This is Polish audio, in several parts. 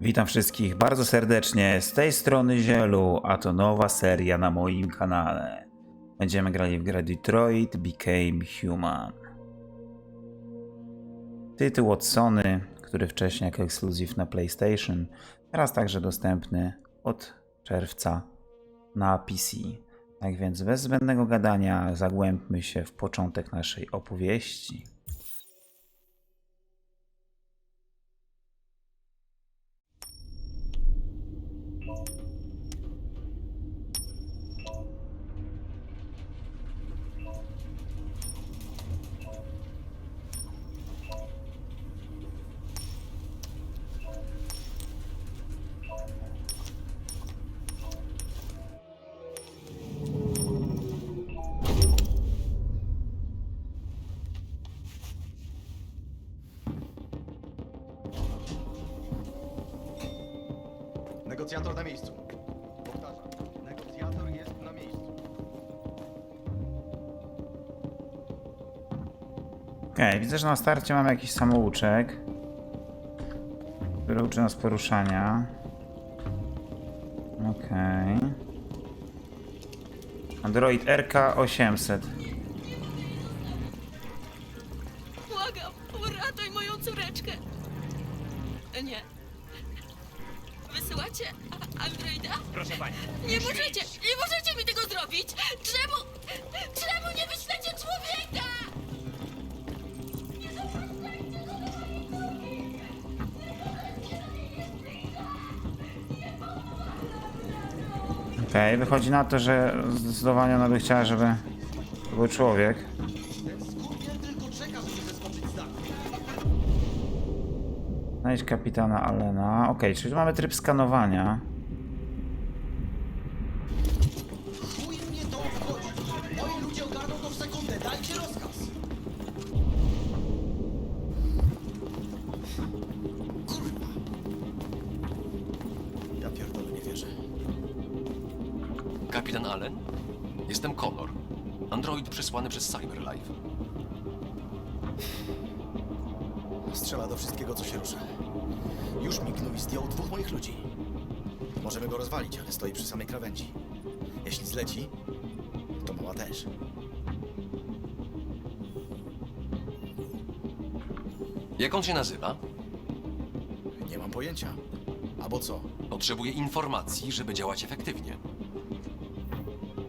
Witam wszystkich bardzo serdecznie. Z tej strony Zielu, a to nowa seria na moim kanale. Będziemy grali w grę Detroit Became Human. Tytuł od Sony, który wcześniej jako ekskluzyw na PlayStation, teraz także dostępny od czerwca na PC. Tak więc bez zbędnego gadania zagłębmy się w początek naszej opowieści. Negocjator na miejscu. Powtarzam, negocjator jest na miejscu. Okej, widzę, że na starcie mamy jakiś samouczek, który uczy nas poruszania. Okej. Android RK 800. wychodzi na to, że zdecydowanie ona by chciała, żeby był człowiek. Znajdź kapitana Allena. Okej, czyli mamy tryb skanowania. Krawędzi. Jeśli zleci, to mała też. Jak on się nazywa? Nie mam pojęcia. Albo co? Potrzebuję informacji, żeby działać efektywnie.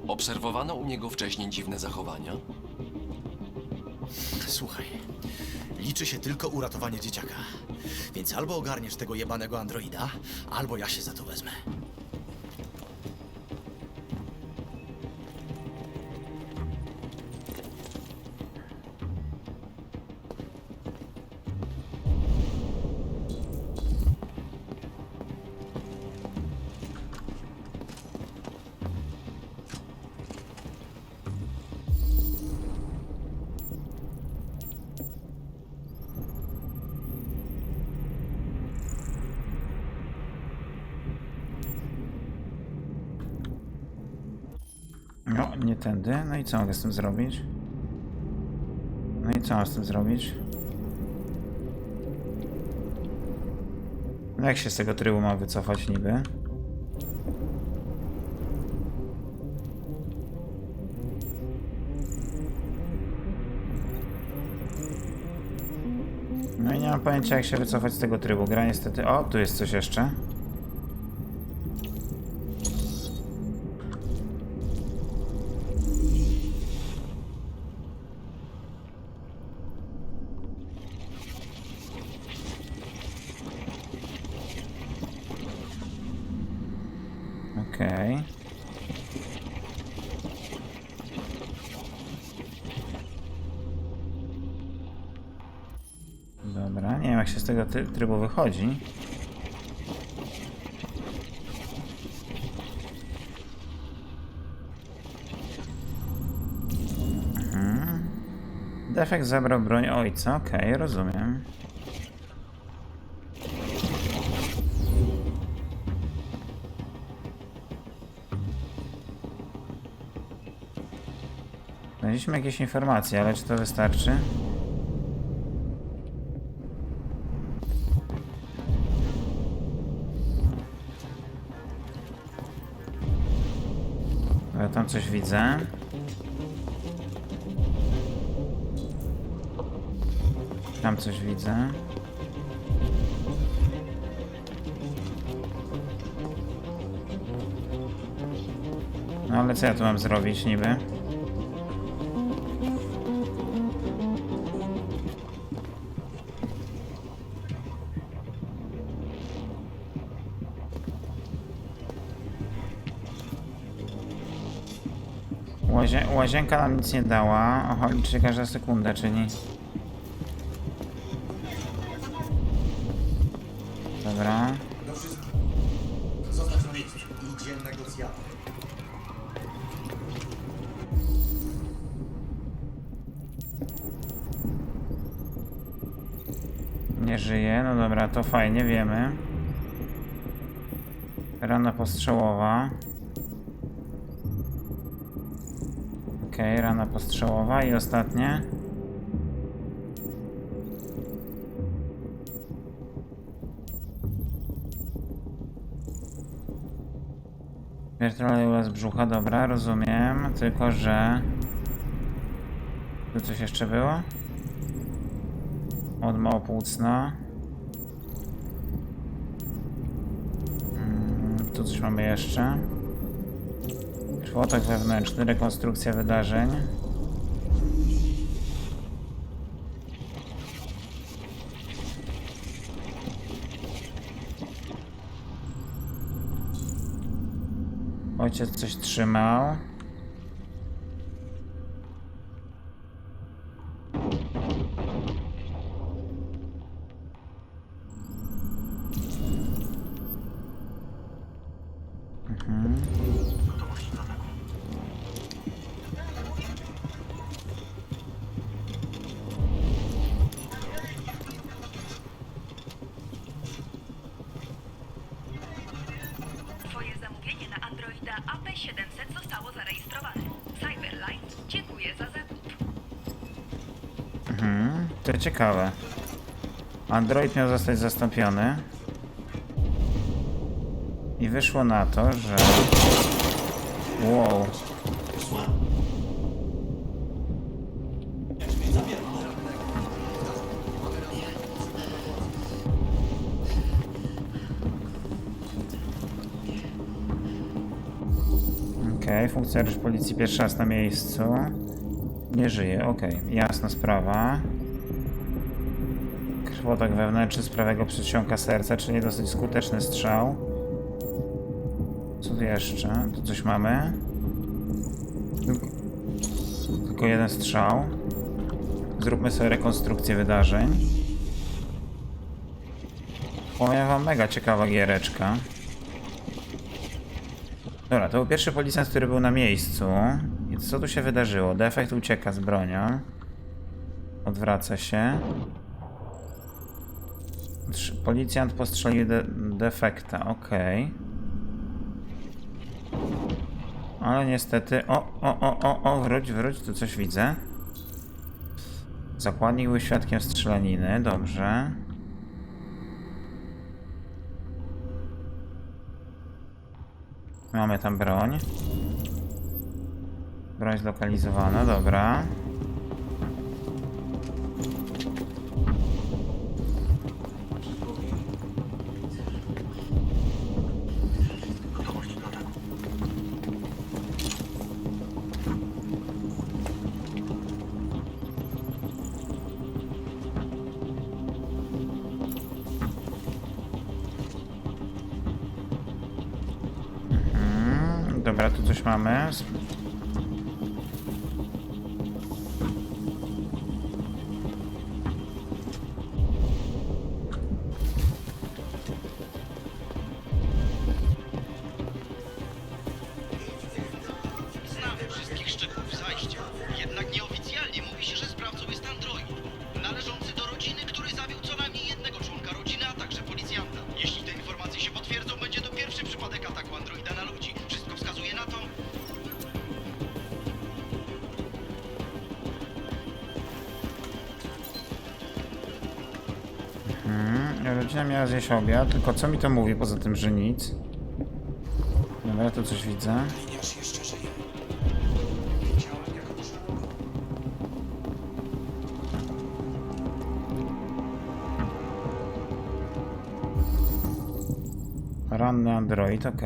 Obserwowano u niego wcześniej dziwne zachowania. Słuchaj, liczy się tylko uratowanie dzieciaka. Więc albo ogarniesz tego jebanego androida, albo ja się za to wezmę. Co mogę z tym zrobić? No i co mam z tym zrobić? No jak się z tego trybu ma wycofać niby? No i nie mam pojęcia jak się wycofać z tego trybu. Gra niestety... O, tu jest coś jeszcze. Okej. Dobra, nie wiem jak się z tego ty- trybu wychodzi. Mhm. Defekt zabrał broń ojca, okej, rozumiem. Znaleźliśmy jakieś informacje, ale czy to wystarczy? Coś widzę. Tam coś widzę. No ale co ja tu mam zrobić niby? Łazie łazienka nam nic nie dała. Oho, liczy każda sekunda, czyli... Dobra. Nie żyje, no dobra, to fajnie, wiemy. Rana postrzałowa. Okej, rana postrzałowa i ostatnie. Wiertrolej uraz brzucha, dobra, rozumiem. Tylko, że... Tu coś jeszcze było? Od małopłucna. Mm, Tu coś mamy jeszcze. Krwotok wewnętrzny, rekonstrukcja wydarzeń. Ojciec coś trzymał. To ciekawe. Android miał zostać zastąpiony. I wyszło na to, że... Wow. Okej, funkcjonariusz policji pierwszy raz na miejscu. Nie żyje, okej, jasna sprawa. Krwotok wewnętrzny z prawego przedsionka serca, czyli dosyć skuteczny strzał. Co tu jeszcze? Tu coś mamy. Tylko jeden strzał. Zróbmy sobie rekonstrukcję wydarzeń. Powiem wam mega ciekawa giereczka. Dobra, to był pierwszy policjant, który był na miejscu. I co tu się wydarzyło? Defekt ucieka z bronią. Odwraca się. Policjant postrzelił de defekta, okej. Ale niestety... O, o, o, o, o, wróć, wróć, tu coś widzę. Zakładnik był świadkiem strzelaniny, dobrze. Mamy tam broń. Broń zlokalizowana, dobra. Dobra, tu coś mamy. jakiś tylko co mi to mówi poza tym, że nic? Dobra, ja tu coś widzę. Ranny Android, ok.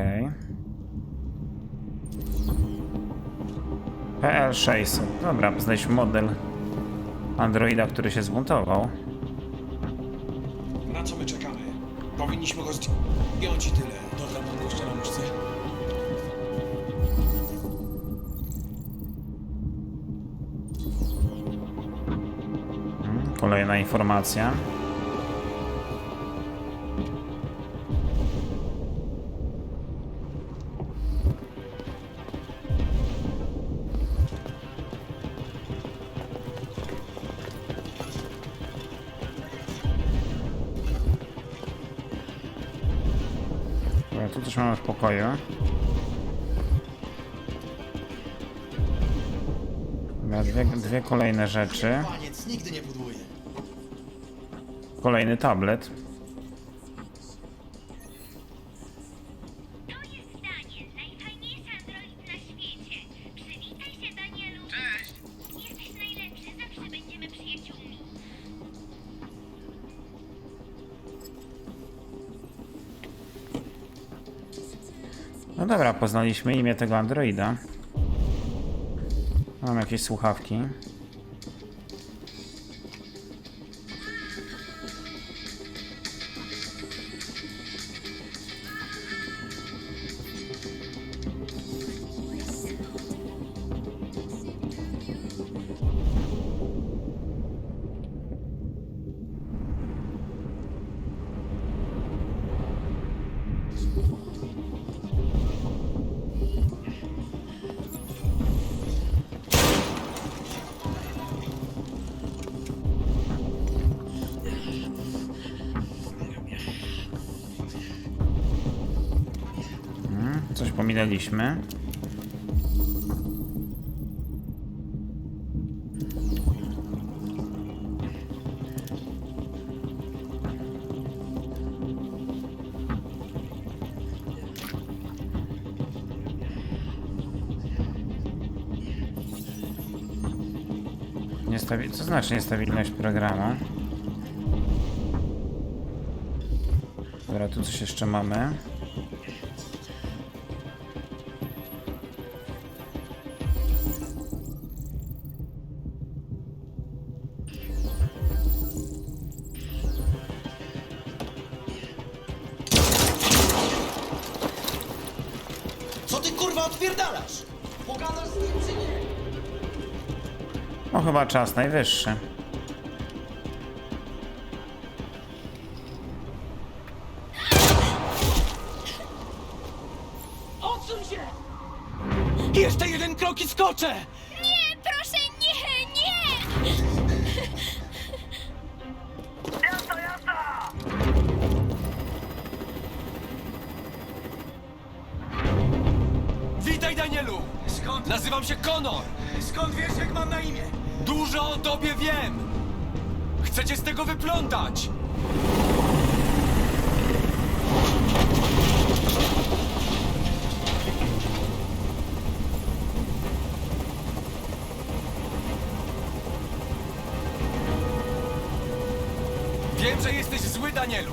PL600. Dobra, poznaliśmy model Androida, który się zbuntował. Powinniśmy go zdjąć i tyle. Dodam mu jeszcze na nóżce. Kolejna informacja. Też mamy w pokoju. Dobra, Dwie, dwie kolejne rzeczy. Kolejny tablet. Poznaliśmy imię tego androida. Mam jakieś słuchawki. Coś pominęliśmy. Niestabil... Co znaczy niestabilność programu? Dobra, tu coś jeszcze mamy. Kurwa odpierdalasz? Pogadasz z nim czy nie? No chyba czas najwyższy. Odsuń się! Jeszcze jeden krok i skoczę! Wiem, że jesteś zły, Danielu.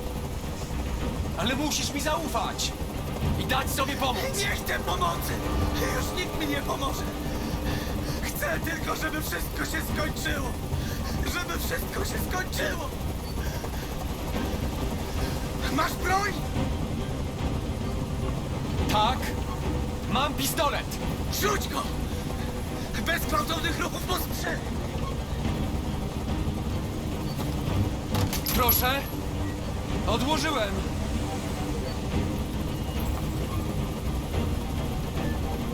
Ale musisz mi zaufać i dać sobie pomóc. Nie chcę pomocy! Już nikt mi nie pomoże! Chcę tylko, żeby wszystko się skończyło! Żeby wszystko się skończyło! Masz broń? Tak? Mam pistolet! Rzuć go! Bez gwałtownych ruchów postrzel! Proszę? Odłożyłem.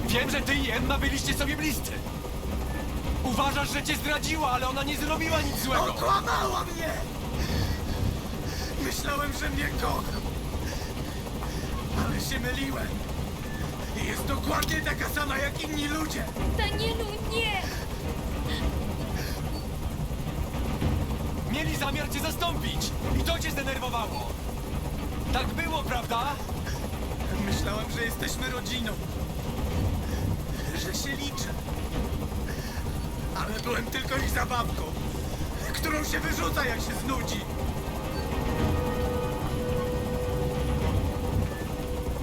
Wiem, że ty i Emma byliście sobie bliscy. Uważasz, że cię zdradziła, ale ona nie zrobiła nic złego. Okłamała mnie! Myślałem, że mnie kocha. Ale się myliłem. Jest dokładnie taka sama jak inni ludzie. Danielu, nie! Mieli zamiar cię zastąpić i to cię zdenerwowało. Tak było, prawda? Myślałem, że jesteśmy rodziną. Że się liczę. Ale byłem tylko ich zabawką, którą się wyrzuca, jak się znudzi.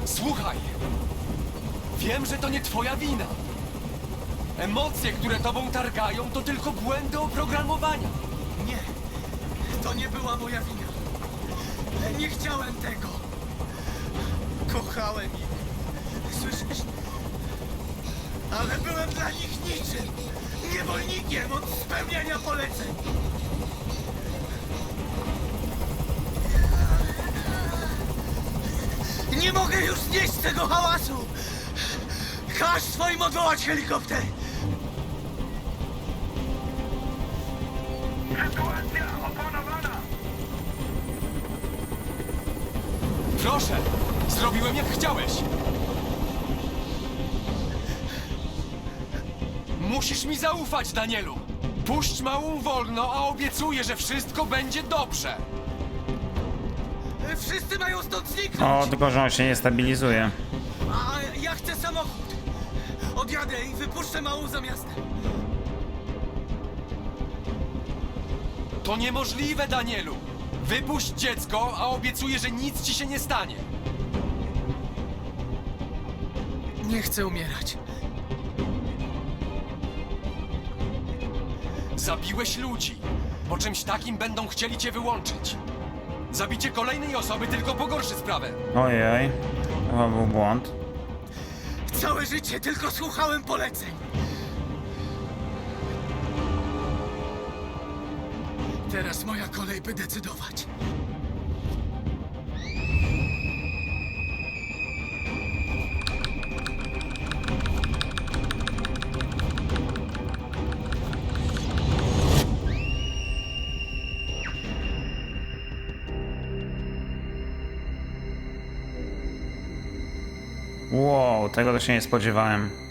Słuchaj! Wiem, że to nie twoja wina. Emocje, które tobą targają, to tylko błędy oprogramowania. To nie była moja wina. Nie chciałem tego. Kochałem ich. Słyszysz? Ale byłem dla nich niczym. Niewolnikiem od spełniania poleceń. Nie mogę już znieść tego hałasu. Każ swoim odwołać helikopter. Proszę, zrobiłem jak chciałeś. Musisz mi zaufać, Danielu. Puść małą wolno, a obiecuję, że wszystko będzie dobrze. Wszyscy mają stąd O, zniknąć. tylko że on się nie stabilizuje. A ja chcę samochód. Odjadę i wypuszczę małą za miastem. To niemożliwe, Danielu. Wypuść dziecko, a obiecuję, że nic ci się nie stanie. Nie chcę umierać. Zabiłeś ludzi. Po czymś takim będą chcieli cię wyłączyć. Zabicie kolejnej osoby tylko pogorszy sprawę. Ojej, to był błąd. Całe życie tylko słuchałem poleceń. Teraz moja kolej, by decydować. Wow, tego to się nie spodziewałem.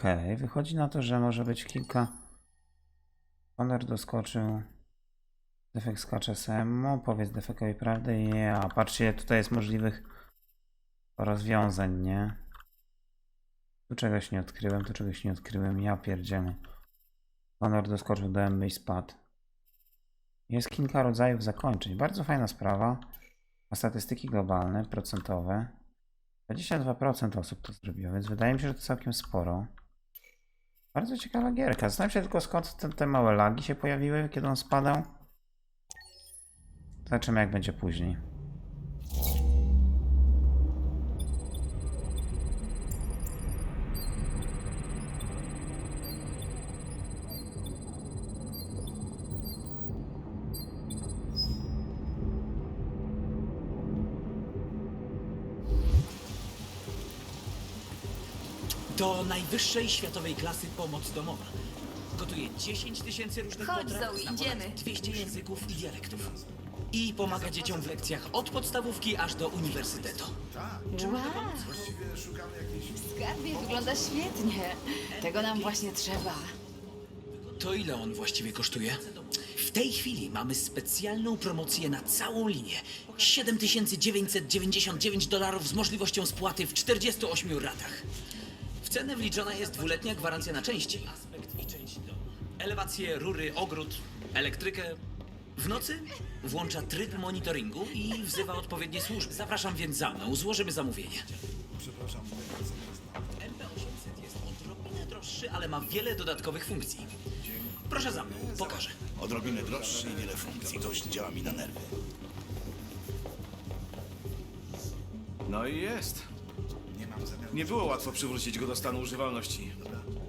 Okej, wychodzi na to, że może być kilka. Honor doskoczył. Defekt skacze Semo, powiedz defekowi prawdę i a patrzcie, tutaj jest możliwych rozwiązań, nie? Tu czegoś nie odkryłem, tu czegoś nie odkryłem, ja pierdzielę. Honor doskoczył do MB i spadł. Jest kilka rodzajów zakończeń, bardzo fajna sprawa. A statystyki globalne, procentowe. 22% osób to zrobiło, więc wydaje mi się, że to całkiem sporo. Bardzo ciekawa gierka. Zastanawiam się tylko skąd te, te małe lagi się pojawiły, kiedy on spadał. Zobaczymy jak będzie później. Najwyższej światowej klasy pomoc domowa. Gotuje 10 tysięcy różnych Chodź, potraw, Zoe, zna idziemy. ponad 200 języków i dialektów. I pomaga dzieciom w lekcjach od podstawówki aż do uniwersytetu. Wow. Skarbie wygląda świetnie. Tego nam właśnie trzeba. To ile on właściwie kosztuje? W tej chwili mamy specjalną promocję na całą linię. 7999 dolarów z możliwością spłaty w 48 ratach. Cenę wliczona jest dwuletnia gwarancja na części. Elewację, rury, ogród, elektrykę. W nocy włącza tryb monitoringu i wzywa odpowiednie służby. Zapraszam więc za mną, złożymy zamówienie. MP800 jest odrobinę droższy, ale ma wiele dodatkowych funkcji. Proszę za mną, pokażę. Odrobinę droższy i wiele funkcji. Dość działa mi na nerwy. No i jest. Nie było łatwo przywrócić go do stanu używalności.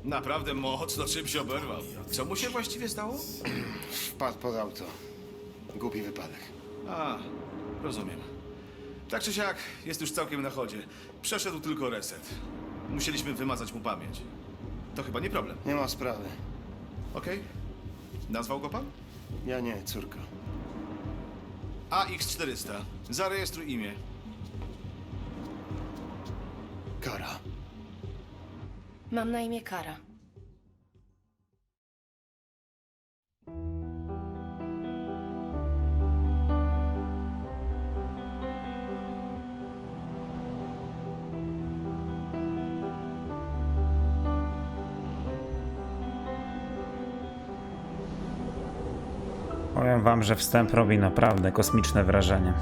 Naprawdę mocno czymś oberwał. Co mu się właściwie stało? Wpadł pod auto. Głupi wypadek. A, rozumiem. Tak czy siak, jest już całkiem na chodzie. Przeszedł tylko reset. Musieliśmy wymazać mu pamięć. To chyba nie problem. Nie ma sprawy. Okej? Nazwał go pan? Ja nie, córka. AX400. Zarejestruj imię. Kara. Mam na imię Kara. Powiem wam, że wstęp robi naprawdę kosmiczne wrażenie.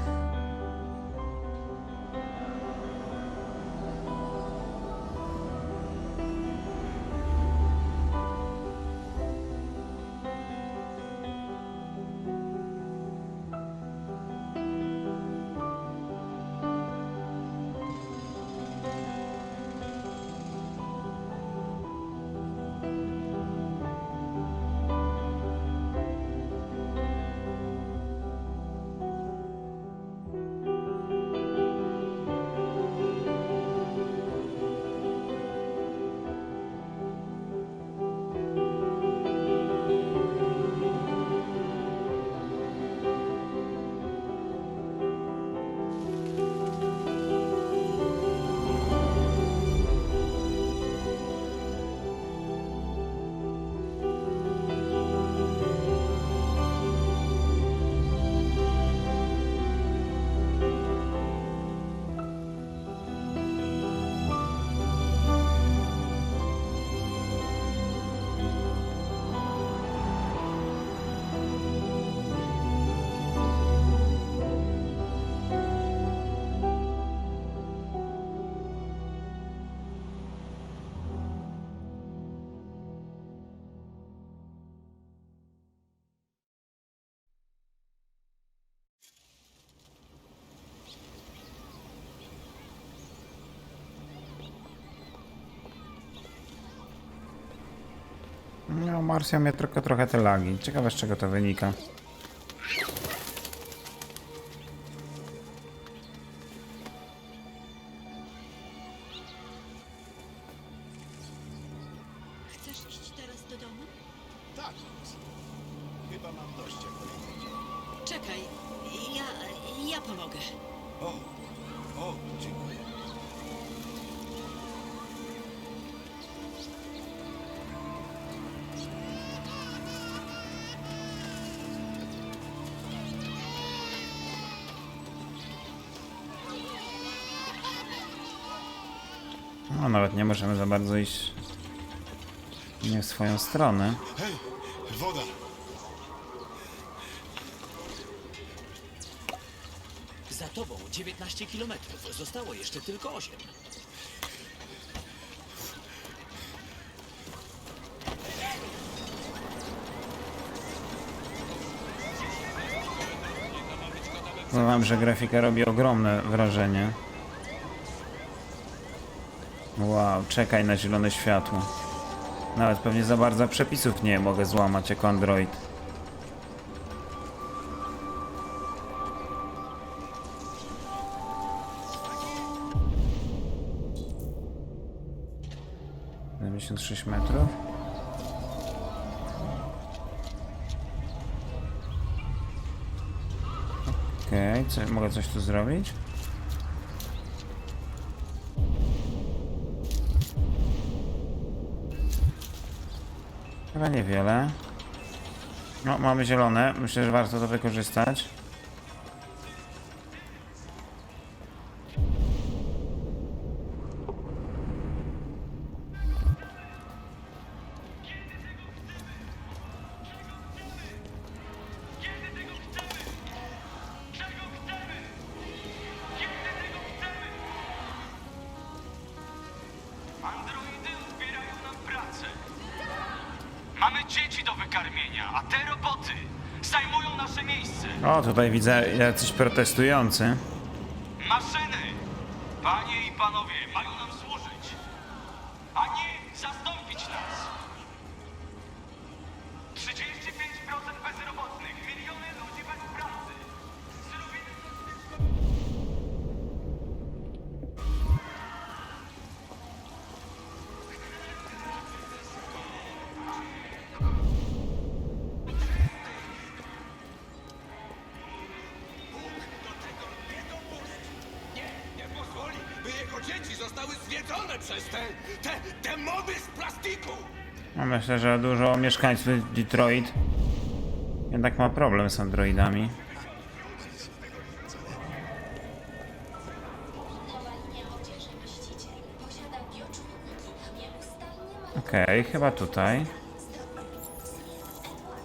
No, Marsja mnie tylko trochę te lagi. Ciekawe z czego to wynika. Chcesz iść teraz do domu? Tak, chyba mam dość, jak powiedzieć. Czekaj, ja, ja pomogę. O, o, dziękuję. Nie możemy za bardzo iść nie w swoją stronę. Hej, woda! Za tobą 19 km. Zostało jeszcze tylko 8. Powiem wam, że grafika robi ogromne wrażenie. Wow, czekaj na zielone światło. Nawet pewnie za bardzo przepisów nie mogę złamać jako Android. Sześć metrów. Okej, co, mogę coś tu zrobić? Chyba niewiele. No, mamy zielone. Myślę, że warto to wykorzystać. A te roboty zajmują nasze miejsce. O, tutaj widzę jacyś protestujący. Myślę, że dużo mieszkańców Detroit jednak ma problem z androidami. Okej, chyba tutaj.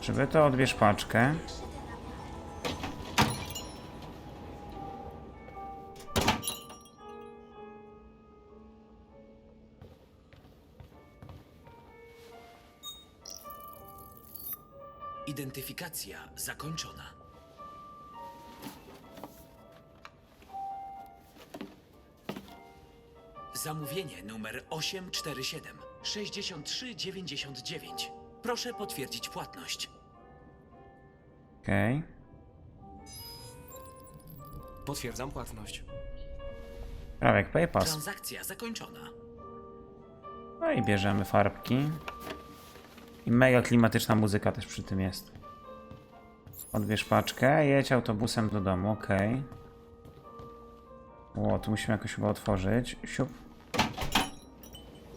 Żeby to odbierz paczkę. Identyfikacja zakończona. Zamówienie numer 847 6399. Proszę potwierdzić płatność. Okej. Potwierdzam płatność. Prawie jak PayPass. Transakcja zakończona. No i bierzemy farbki. I mega klimatyczna muzyka też przy tym jest. Odbierz paczkę, jedź autobusem do domu, okej. O, tu musimy jakoś chyba otworzyć. Siup.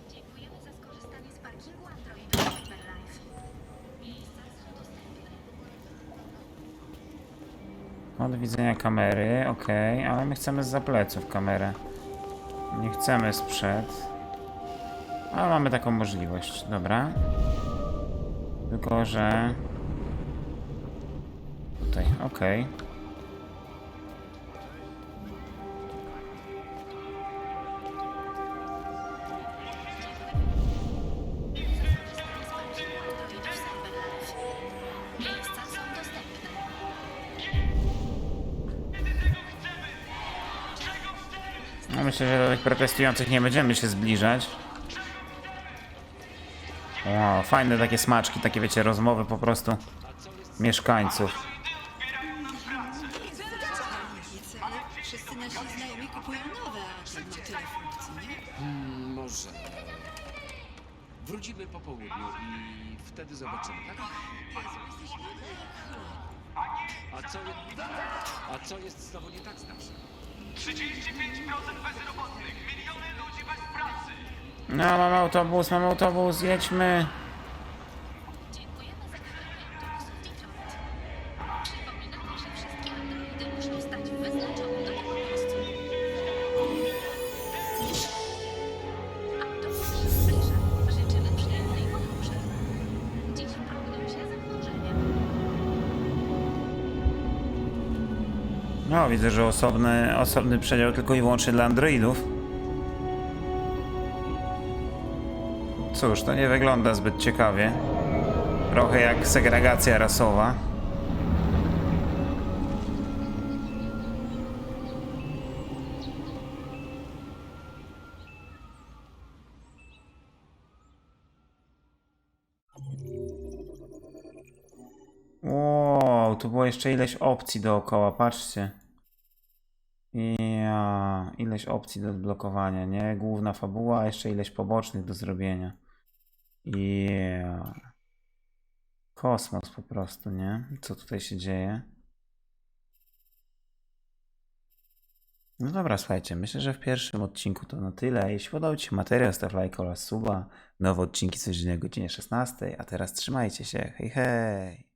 Dziękujemy za skorzystanie z parkingu Androida Cyberlife. Miejsca są dostępne. Od widzenia kamery, okej, ale my chcemy z pleców kamerę. Nie chcemy sprzed. Ale mamy taką możliwość, dobra. Tylko, że... Okej. Dostępne. No myślę, że do tych protestujących nie będziemy się zbliżać. Wow, fajne takie smaczki, takie wiecie, rozmowy po prostu mieszkańców. Kupują nowe, a ten ma tyle funkcji, nie? Może. Wrócimy po południu i wtedy zobaczymy, tak? A co, je... A co jest znowu nie tak z naszym? 35% bezrobotnych, miliony ludzi bez pracy! No, mam autobus, mam autobus, jedźmy. Widzę, że osobny, osobny przedział tylko i wyłącznie dla androidów. Cóż, to nie wygląda zbyt ciekawie. Trochę jak segregacja rasowa. Wow, tu było jeszcze ileś opcji dookoła, patrzcie. Ja, ileś opcji do odblokowania, nie? Główna fabuła, a jeszcze ileś pobocznych do zrobienia. Ja. Kosmos po prostu, nie? Co tutaj się dzieje? No dobra, słuchajcie, myślę, że w pierwszym odcinku to na tyle. Jeśli podobał Ci się materiał, staw lajka oraz suba. Nowe odcinki codziennie o godzinie 16, a teraz trzymajcie się. Hej, hej!